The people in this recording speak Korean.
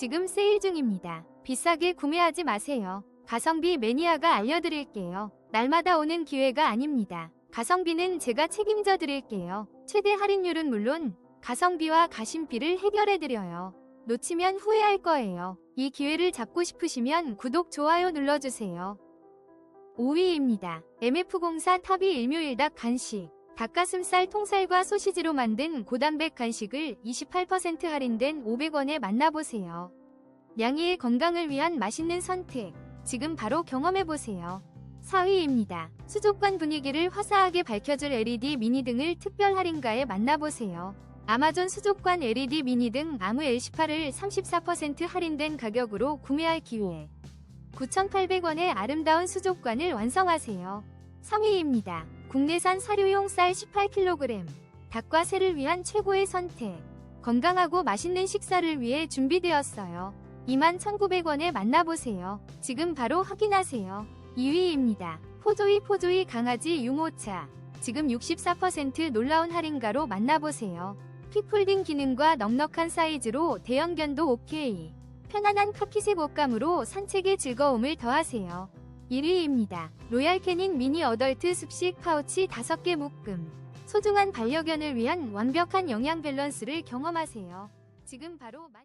지금 세일 중입니다. 비싸게 구매하지 마세요. 가성비 매니아가 알려드릴게요. 날마다 오는 기회가 아닙니다. 가성비는 제가 책임져 드릴게요. 최대 할인율은 물론 가성비와 가심비를 해결해 드려요. 놓치면 후회할 거예요. 이 기회를 잡고 싶으시면 구독, 좋아요 눌러주세요. 5위입니다. MF공사 탑이 일묘일닭 간식. 닭가슴살 통살과 소시지로 만든 고단백 간식을 28% 할인된 500원에 만나보세요. 양이의 건강을 위한 맛있는 선택. 지금 바로 경험해보세요. 4위입니다. 수족관 분위기를 화사하게 밝혀줄 LED 미니 등을 특별 할인가에 만나보세요. 아마존 수족관 LED 미니 등 아무 L18을 34% 할인된 가격으로 구매할 기회. 9,800원의 아름다운 수족관을 완성하세요. 3위입니다. 국내산 사료용 쌀 18kg. 닭과 새를 위한 최고의 선택. 건강하고 맛있는 식사를 위해 준비되었어요. 21,900원에 만나보세요. 지금 바로 확인하세요. 2위입니다. 포조이 포조이 강아지 유모차. 지금 64% 놀라운 할인가로 만나보세요. 퀵폴딩 기능과 넉넉한 사이즈로 대형견도 OK. 편안한 카키색 옷감으로 산책의 즐거움을 더하세요. 1위입니다. 로얄 캐닌 미니 어덜트 습식 파우치 5개 묶음. 소중한 반려견을 위한 완벽한 영양 밸런스를 경험하세요. 지금 바로 만...